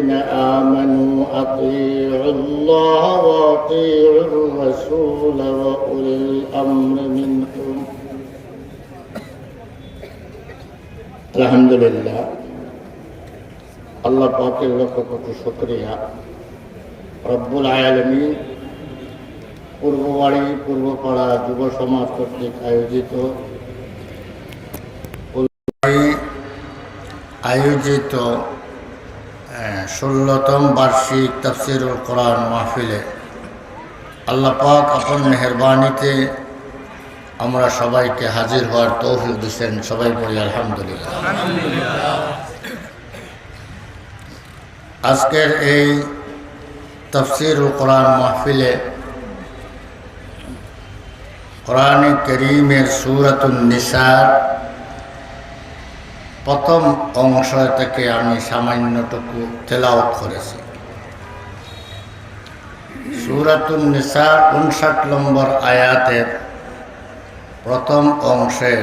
الذين آمنوا أطيعوا الله وأطيعوا الرسول وأولي الأمر منكم الحمد لله আল্লাহ পাকের লক্ষ কোটি শুক্রিয়া রব্বুল আলমী পূর্ববাড়ি পূর্বপাড়া যুব সমাজ কর্তৃক আয়োজিত আয়োজিত ষোলোতম বার্ষিক তফসিরুল কোরআন মাহফিলে। আল্লাহ পাক আপন মেহরবানিতে আমরা সবাইকে হাজির হওয়ার তৌফিক দিচ্ছেন সবাই বলি আলহামদুলিল্লাহ। আজকের এই তফসিরুল কোরআন মাহফিলে কোরআন করিমের সুরাতুন নিসার প্রথম অংশ থেকে আমি সামান্যটুকু তেলাওত করেছি। সুরাতুন নিসার উনষাট নম্বর আয়াতের প্রথম অংশের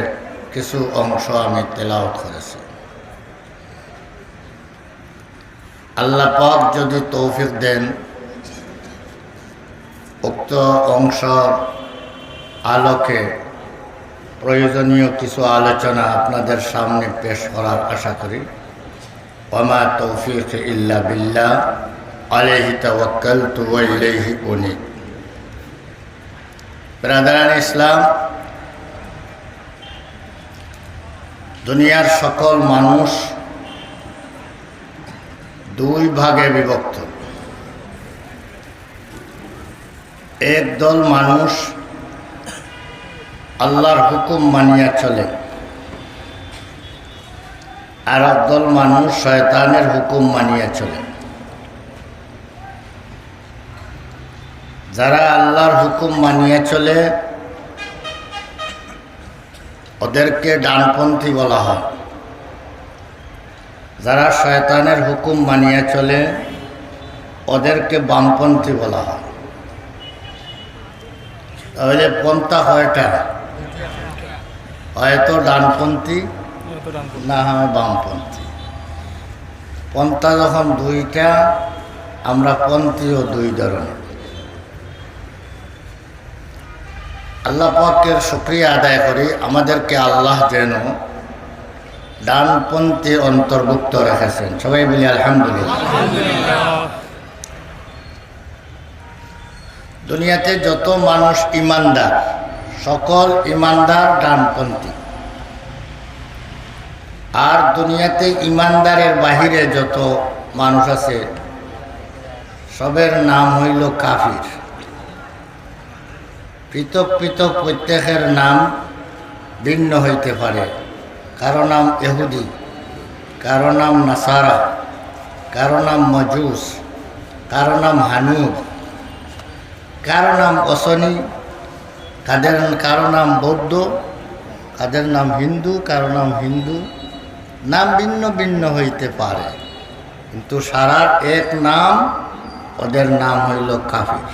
কিছু অংশ আমি তেলাওত করেছি। আল্লাহ পাক যদি তৌফিক দেন, উক্ত অংশ আলোকে প্রয়োজনীয় কিছু আলোচনা আপনাদের সামনে পেশ করার আশা করি। ওমা তৌফিক ইল্লা বিল্লা আলহি তওয়াক্কাল তু ইলাইহি উনি ব্রাদারান ইসলাম, দুনিয়ার সকল মানুষ দুই ভাগে বিভক্ত। এক দল মানুষ আল্লাহর হুকুম মানিয়া চলে। আর একদল মানুষ শয়তানের হুকুম মানিয়া চলে। যারা আল্লাহর হুকুম মানিয়া চলে, ওদেরকে ডানপন্থী বলা হয়। যারা শয়তানের হুকুম মানিয়া চলে, ওদেরকে বামপন্থী বলা হয়। তাহলে পন্থা হয়টা হয়তো ডানপন্থী না হয় বামপন্থী। পন্থা যখন দুইটা আমরা পন্থীও দুই ধরনের। আল্লাহ পাকের শুক্রিয়া আদায় করি আমাদেরকে আল্লাহ যেন ডানপন্থী অন্তর্ভুক্ত রেখেছেন। সবাই বলি আলহামদুলিল্লাহ। দুনিয়াতে যত মানুষ ইমানদার সকল ইমানদার ডানপন্থী। আর দুনিয়াতে ইমানদারের বাহিরে যত মানুষ আছে, সবের নাম হইল কাফির। পৃথক পৃথক প্রত্যেকের নাম ভিন্ন হইতে পারে। কারও নাম এহুদি কারও নাম নাসারা, কারও নাম মজুস, কারও নাম হানুদ কারও নাম অসনি কাদের কারও নাম বৌদ্ধ কাদের নাম হিন্দু, কারও নাম হিন্দু। নাম ভিন্ন ভিন্ন হইতে পারে, কিন্তু সারার এক নাম, ওদের নাম হইল কাফির।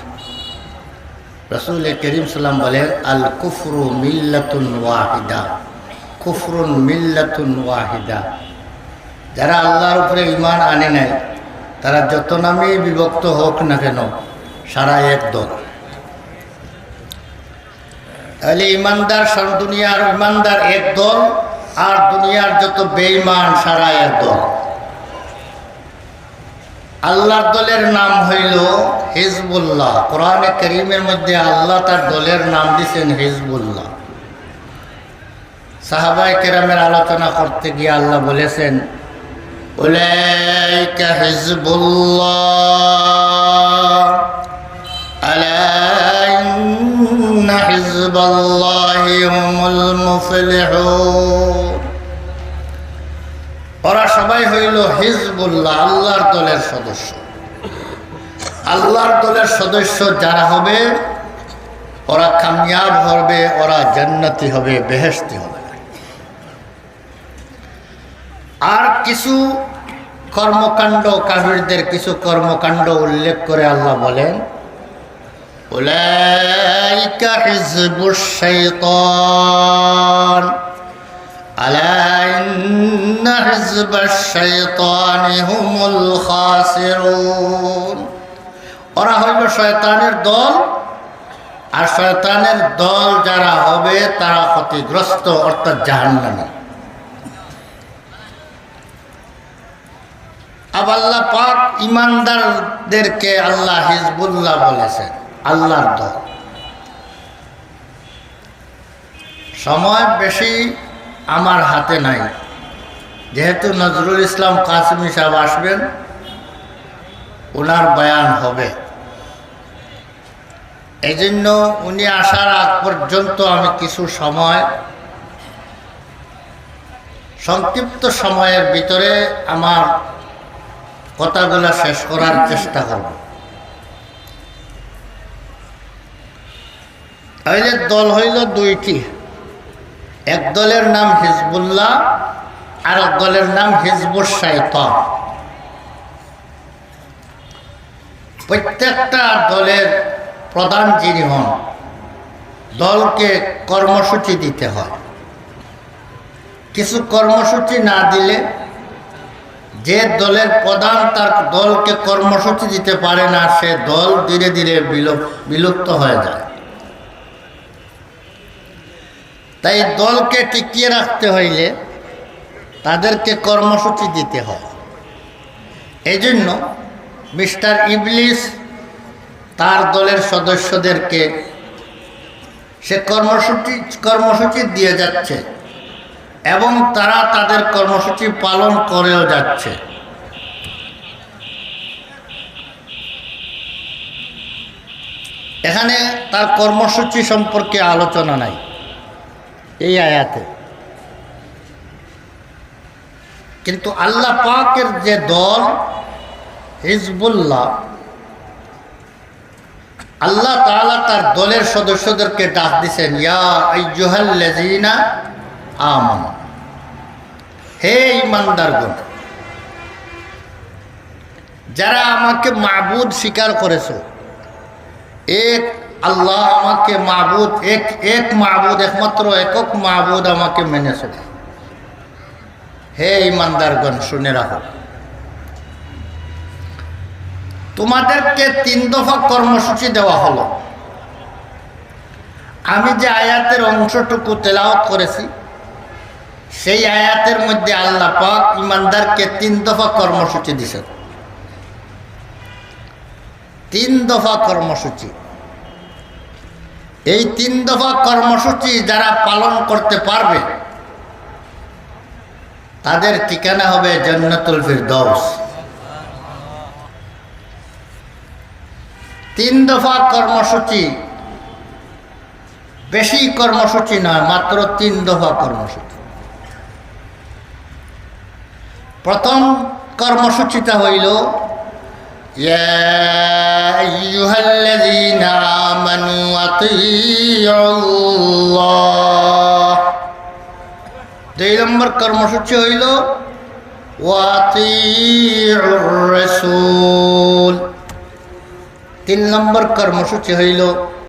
রসুল করিম সাল্লাম বলেন, আল কুফরু মিল্লাতুন ওয়াহিদা, কুফরুন মিল্লাতুন ওয়াহিদা। যারা আল্লাহর উপরে ইমান আনে নাই, তারা যত নামেই বিভক্ত হোক না কেন, সারা এক দল। তাহলে ইমানদার সব দুনিয়ার ইমানদার এক দল, আর দুনিয়ার যত বেঈমান সারা এক দল। আল্লাহর দলের নাম হইল হিজবুল্লাহ। কোরআনে করিমের মধ্যে আল্লাহ তার দলের নাম দিছেন হিজবুল্লাহ। সাহাবাই কেরামের আলোচনা করতে গিয়ে আল্লাহ বলেছেন, উলাইকা হিজবুল্লাহ। ইন্না হিজবাল্লাহি হুমুল মুফলিহুন ওরা সবাই হইল হিজবুল্লাহ, আল্লাহর দলের সদস্য। আল্লাহর দলের সদস্য যারা হবে, ওরা কামিয়াব হবে, ওরা জান্নাতি হবে বেহেস্তি হবে। আর কিছু কর্মকাণ্ড কাবিরদের কিছু কর্মকাণ্ড উল্লেখ করে আল্লাহ বলেন উলাইকা হিজবুশ শাইতান ألا إن حزب الشيطان هم الخاسرون ওরা হইল শয়তানের দল আর শয়তানের দল যারা হবে তারা ক্ষতিগ্রস্ত অর্থাৎ জাহান্নামী আবার আল্লাহ পাক ইমানদারদেরকে আল্লাহ হিজবুল্লাহ বলেছেন আল্লাহর দল। সময় বেশি আমার হাতে নাই। যেহেতু নজরুল ইসলাম কাসমি সাহেব আসবেন, ওনার বয়ান হবে। এই জন্য উনি আসার আগ পর্যন্ত আমি কিছু সময়, সংক্ষিপ্ত সময়ের ভিতরে আমার কথাগুলো শেষ করার চেষ্টা করব। তাহলে দল হইল দুইটি। এক দলের নাম হিজবুল্লাহ আর এক দলের নাম হিজবুর শাইতান। প্রত্যেকটা দলের প্রধান যিনি হন, দলকে কর্মসূচি দিতে হয়। কিছু কর্মসূচি না দিলে যে দলের প্রধান তার দলকে কর্মসূচি দিতে পারে না, সে দল ধীরে ধীরে বিলুপ- বিলুপ্ত হয়ে যায়। তাই দলকে টিকিয়ে রাখতে হইলে তাদেরকে কর্মসূচি দিতে হয়। এই জন্য মিস্টার ইবলিস তার দলের সদস্যদেরকে সে কর্মসূচি কর্মসূচি দিয়ে যাচ্ছে এবং তারা তাদের কর্মসূচি পালন করেও যাচ্ছে। এখানে তার কর্মসূচি সম্পর্কে আলোচনা নাই। এই আয়াতে। কিন্তু আল্লাহ পাকের যে দল, হিজবুল্লাহ, আল্লাহ তাআলা তার দলের সদস্যদেরকে ডাক দিছেন, ইয়া আমানু। হে ইমানদারগণ যারা আমাকে মাবুদ স্বীকার করেছ, এক আল্লাহ আমাকে মাবুদ, এক এক মাবুদ, একমাত্র একক মাবুদ আমাকে মেনে মেনেছে হে ইমানদারগণ, শুনে রাখো। তোমাদেরকে তিন দফা কর্মসূচি দেওয়া হলো। আমি যে আয়াতের অংশটুকু তেলাওয়াত করেছি, সেই আয়াতের মধ্যে আল্লাহ পাক ইমানদারকে তিন দফা কর্মসূচি দিছেন তিন দফা কর্মসূচি। এই তিন দফা কর্মসূচি যারা পালন করতে পারবে, তাদের ঠিকানা হবে জান্নাতুল ফিরদৌস তিন দফা কর্মসূচি বেশি কর্মসূচি নয়, মাত্র তিন দফা কর্মসূচি। প্রথম কর্মসূচিটা হইল يا أيها الذين آمنوا أطيعوا الله দুই নম্বর কর্মসূচি হইল ওয়াতিউর রাসূল তিন নম্বর কর্মসূচি হইল